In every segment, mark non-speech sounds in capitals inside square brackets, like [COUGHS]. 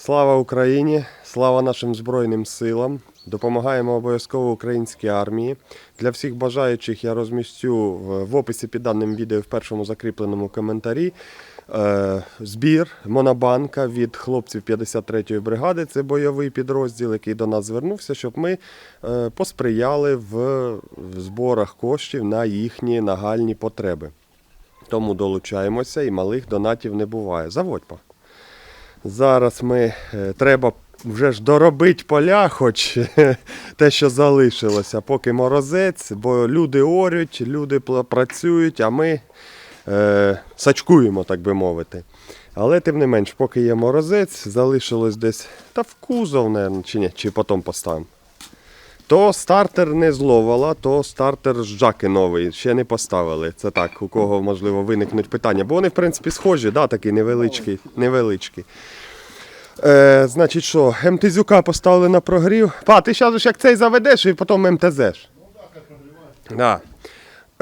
Слава Україні! Слава нашим Збройним силам! Допомагаємо обов'язково українській армії. Для всіх бажаючих я розмістю в- в описі під даним відео в першому закріпленому коментарі. е, Збір Монобанка від хлопців 53-ї бригади. Це бойовий підрозділ, який до нас звернувся, щоб ми е, посприяли в зборах коштів на їхні нагальні потреби. Тому долучаємося і малих донатів не буває. Заводь па. Зараз ми е, треба вже ж доробити поля, хоч те, що залишилося, поки морозець, бо люди орють, люди працюють, а ми е, сачкуємо, так би мовити. Але тим не менш, поки є морозець, залишилось десь та в кузов, наверно, чи ні, чи потім поставимо. То стартер не з ловала, то стартер з джаки новий. Ще не поставили. Це так, у кого можливо виникнуть питання. Бо вони, в принципі, схожі, да, такі невеличкі. невеличкі. Е, значить що, МТЗюка поставили на прогрів. Па, ти зараз як цей заведеш і потім МТЗ. Ну, МТЗш. Да.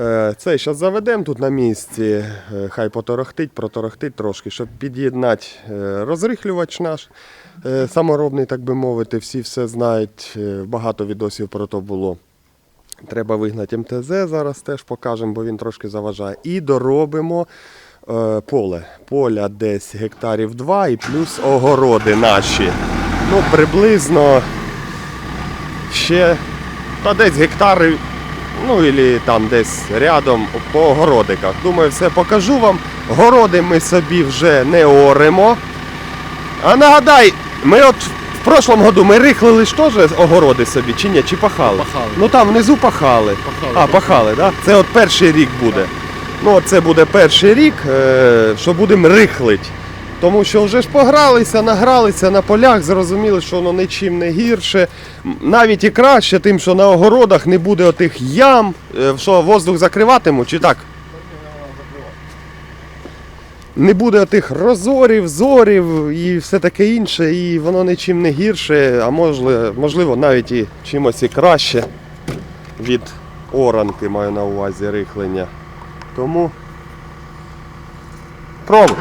Е, цей зараз заведемо тут на місці, е, хай поторохтить, проторохтить трошки, щоб під'єднати е, розрихлювач наш саморобний, так би мовити. Всі все знають, багато відосів про то було. Треба вигнати МТЗ, зараз теж покажемо, бо він трошки заважає. І доробимо поле. Поля десь гектарів 2 і плюс огороди наші. Ну, приблизно ще та десь гектари, ну і там десь рядом по огородиках. Думаю, все покажу вам. Городи ми собі вже не оремо. А нагадай, ми от в прошлому году ми рихлили ж теж огороди собі, чи ні? Чи пахали? Пахали. Ну там внизу пахали. Пахали, а, пахали, так? Да? Це от перший рік буде. Ну, от це буде перший рік, е, що будемо рихлить. Тому що вже ж погралися, награлися на полях, зрозуміли, що воно нічим не гірше. Навіть і краще, тим, що на огородах не буде отих ям, е, що воздух закриватимуть, чи так? Не буде отих розорів, зорів і все таке інше, і воно нічим не гірше, а можливо, можливо навіть і чимось і краще від оранки маю на увазі рихлення. Тому пробуй.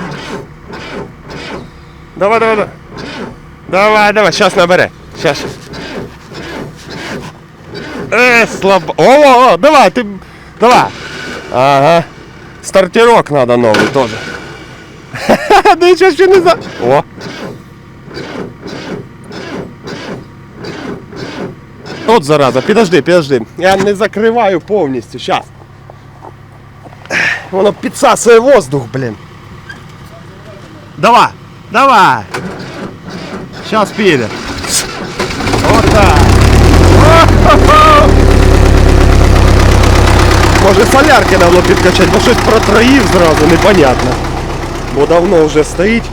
Давай, давай, давай. Давай, давай, зараз набере. Сейчас. Е, слабо. О, о, давай, ти. Давай. Ага. Стартерок надо новий теж. Нічого ще не за. О. От зараза, підожди, підожди. Я не закриваю повністю, щас. Воно підсасує воздух, блін. Давай, давай. Щас піде. Отак. О-хо-хо. Може солярки давно підкачати, бо щось протроїв зразу, непонятно. Бо давно вже стоїть.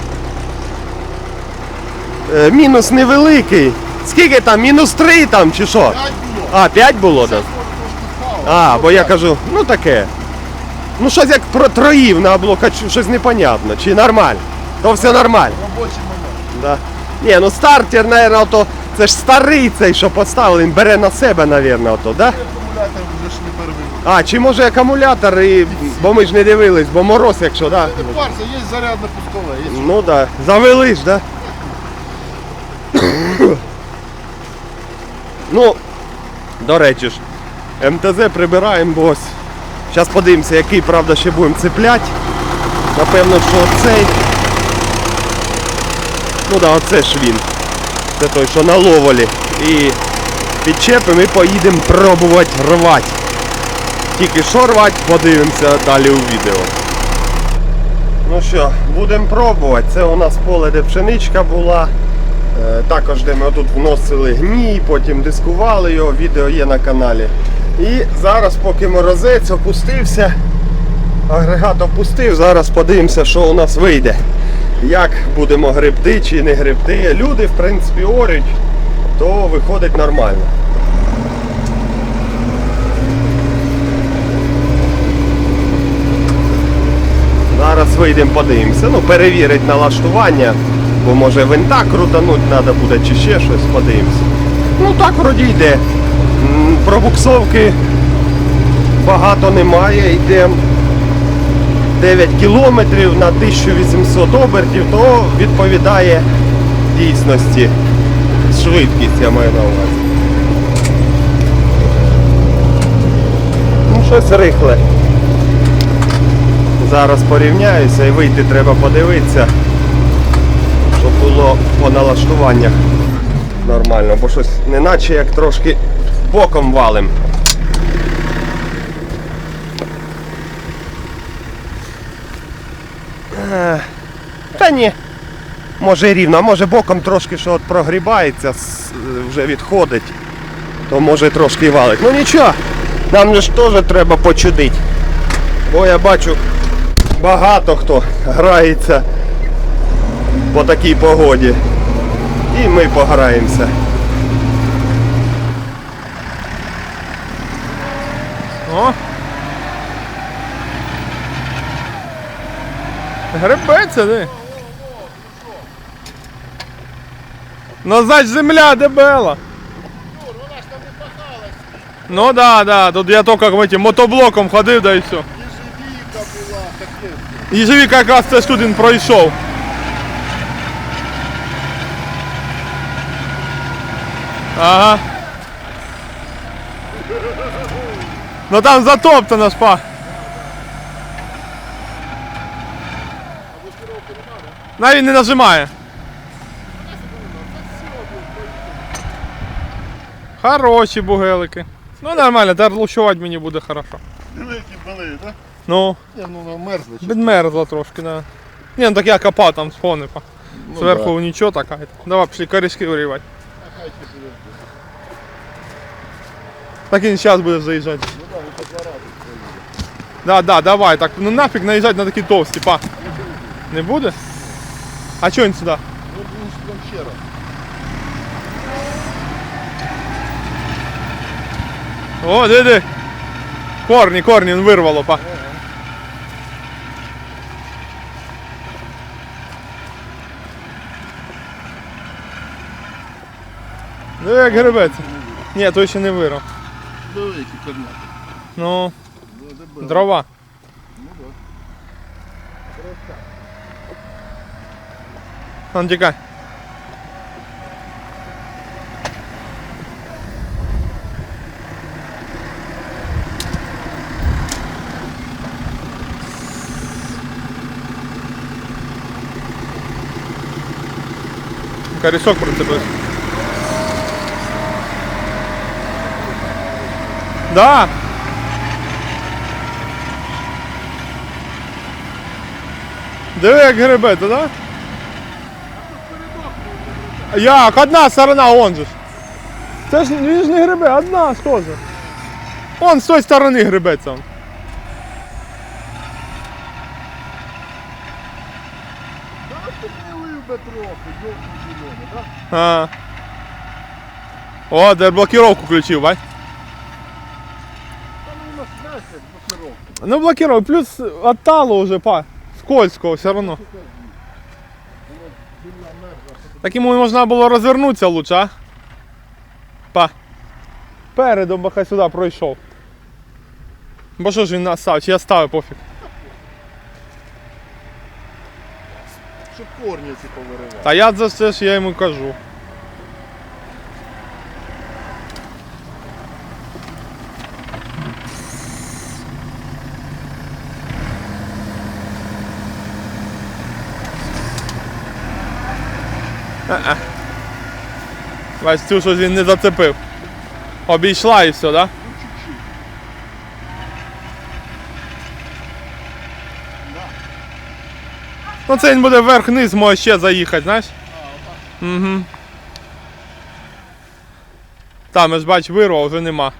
Е, мінус невеликий. Скільки там? Мінус 3 там чи що? А, 5 було так? А, бо я кажу, ну таке. Ну щось як протроїв на блокач, щось непонятно. Чи нормально? То все нормально. Робочий момент. Да. Ні, ну стартер, наверное, то це ж старий цей, що поставили, він бере на себе, наверное, ото, да? Акумулятор вже ж не перевели. А, чи може акумулятор, і... бо ми ж не дивились, бо мороз, якщо, да? Не парся, є зарядне пускове. Є Ну да. Завели ж, да? [COUGHS] ну, до речі ж, МТЗ прибираємо, бо ось. Зараз подивимося, який, правда, ще будемо цепляти. Напевно, що цей. Ну да, оце ж він. Це той, що на ловолі. І підчепимо і поїдемо пробувати рвати. Тільки що рвати, подивимося далі у відео. Ну що, будемо пробувати. Це у нас поле, де пшеничка була. Е, також де ми отут вносили гній, потім дискували його, відео є на каналі. І зараз, поки морозець опустився, агрегат опустив, зараз подивимося, що у нас вийде. Як будемо гребти чи не гребти. Люди, в принципі, орють, то виходить нормально. Зараз вийдемо, подивимося. Ну, перевірить налаштування, бо може винта крутануть треба буде чи ще щось, подивимося. Ну так вроді йде. Пробуксовки багато немає, йдемо 9 кілометрів на 1800 обертів, то відповідає дійсності. Швидкість я маю на увазі. Ну, щось рихле. Зараз порівняюся і вийти треба подивитися, щоб було по налаштуваннях нормально, бо щось неначе як трошки боком валим. Та ні. Може рівно, а може боком трошки що от прогрібається, вже відходить, то може трошки валить. Ну нічого, нам ж теж треба почудити. Бо я бачу, багато хто грається по такій погоді. І ми пограємося. О! Гребеться, де? Назад земля дебела. Ну да, да, тут я тільки этим мотоблоком ходив, да і все. Єжевіка була, таке. Їжевік якраз теж тут він пройшов. Ага. Ну там затоптано шпа. Навіть не нажимає. Хороші бугелики. Ну нормально, тепер лущувати мені буде хорошо. Диви, які були, так? Ну, Ні, ну вона мерзла. чи- підмерзла трошки, да. Ні, ну так я копав там з фонипа. Ну, Зверху да. нічого така. Давай пішли корешки вирівати. Так він зараз буде заїжджати. Ну так, ви по два рази. Да, да, давай, так, ну нафіг наїжджати на такі товсті, па. Не буде? А чого він сюди? Ну, він ще раз. О, диди. Корні, корні, вирвало, па. Ну як гребеться. Ні, той ще не вирвав. Диви, які корняки. Ну, Ну, дрова. Ну, да. Он тікай. Колесок прицепився. Да. Диви, як гребе, то да? Як? Одна сторона, он же. Це ж він ж не гребе, одна теж. Он з тої сторони гребеться. он. Та ти гнилив трохи, зелені, так? А. О, де блокировку включив, бать. Ну у нас знаєш, як блокировка. Блокировал, плюс оттало уже, па. Скользкого все равно. Так йому можна було розвернутися лучше, а? Па. Передом би сюди пройшов. Бо що ж він нас став? Чи я ставив пофіг. Щоб корні ці повиривали. Та я за це ж я йому кажу. Е-е. Цю щось він не зацепив. Обійшла і все, так? Да? Ну це він буде вверх-вниз, може ще заїхати, знаєш? Угу. Там, я ж бач, вирвав, вже нема.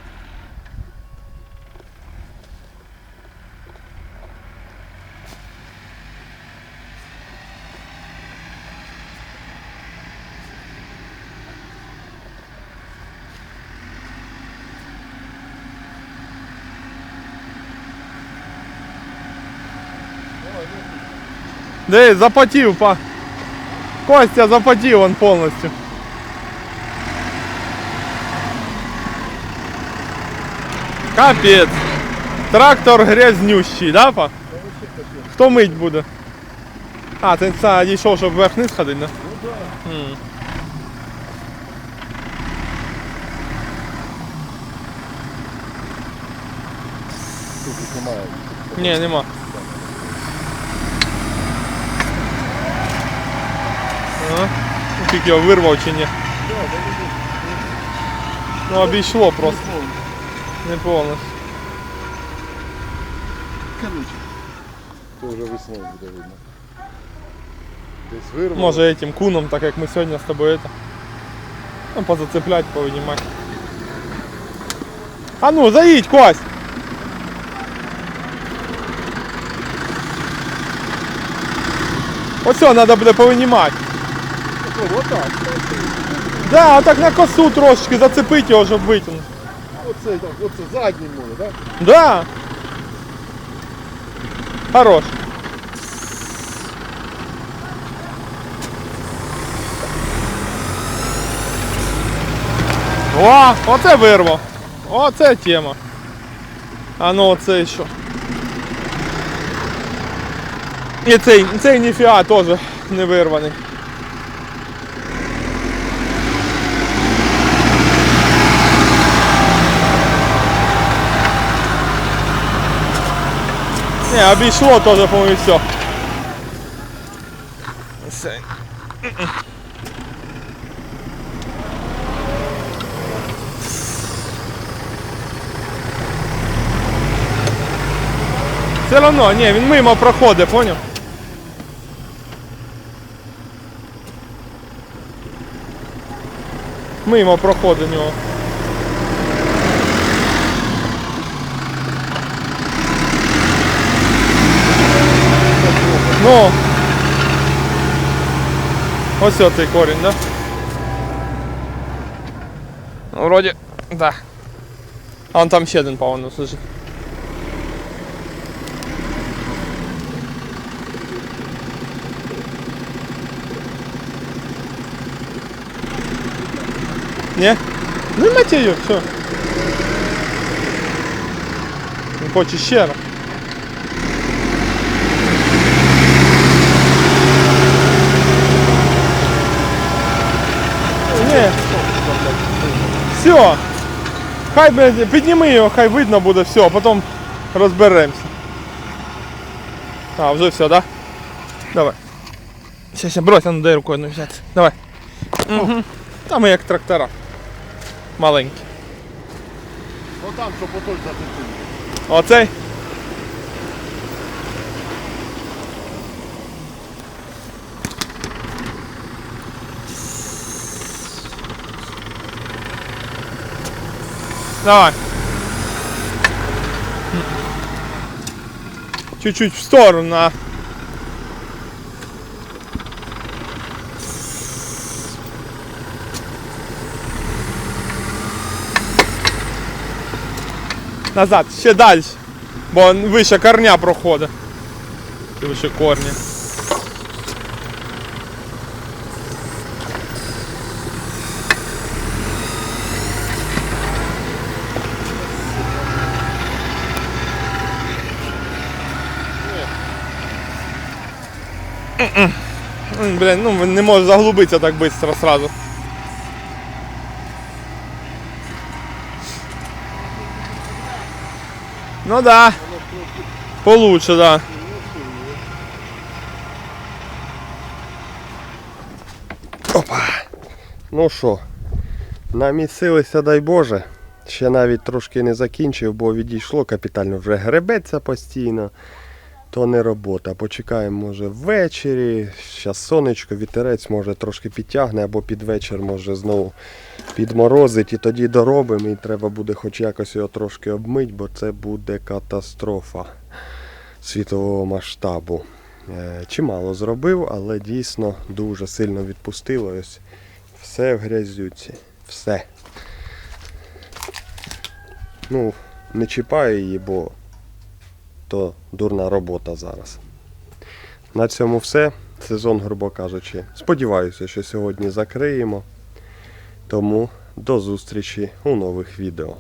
Де запотів, па. Костя запотів он повністю. Капець. Трактор грязнющий, да, па? Хто мить буде? А, ти це дійшов, щоб вверх-вниз ходити, да? Ну да. М. Тут немає. Ні, нема. Ну, Тільки його вирвав чи ні. Да, да, да, да. Ну обійшло просто. Не повністю. Короче. То вже весною буде видно. Десь вирвало. Може этим куном, так як ми сьогодні з тобою это. Ну, позацеплять, повинімати. А ну, заїдь, Кость! Ось все, треба буде повинімати. О, отак. Да, отак на косу трошечки зацепити його, щоб витягнути. Оце, так, оце задній може, так? Да. Хорош. О, оце вирво. Оце тема. А ну оце що. І цей, цей ніфіга теж не вирваний. Не, обійшло теж, по-моєму, все. Все. Все равно, ні, він мимо проходить, поняв? Мимо проходить у нього. Ну. Ось цей корінь, да? Ну, вроді, да. А он там ще один, по-моєму, служить. Не? Ну мать її, все. Він хоче ще раз. Все. Хай блядь, підніми його, хай видно буде все, а потім розберемося. А, вже все, да? Давай. Сейчас, я брось, а ну дай рукою одну взяти. Давай. Угу. Там як трактора. Маленькі. Ну там, щоб отож зацепити. Оцей? Давай. Чуть-чуть в сторону. на. Назад, ще далі. Бо вище корня проходить. Вище корня. Блін, ну не може заглубитися так швидко сразу. Ну да. Получше, да. Ну що, намісилися, дай Боже. Ще навіть трошки не закінчив, бо відійшло капітально вже гребеться постійно. То не робота. Почекаємо, може, ввечері. Зараз сонечко, вітерець може трошки підтягне, або під вечір може знову підморозить і тоді доробимо. І треба буде хоч якось його трошки обмить, бо це буде катастрофа світового масштабу. Е, Чимало зробив, але дійсно дуже сильно відпустило. Ось все в грязюці. Все. Ну, не чіпаю її, бо то дурна робота зараз. На цьому все. Сезон, грубо кажучи. Сподіваюся, що сьогодні закриємо. Тому до зустрічі у нових відео.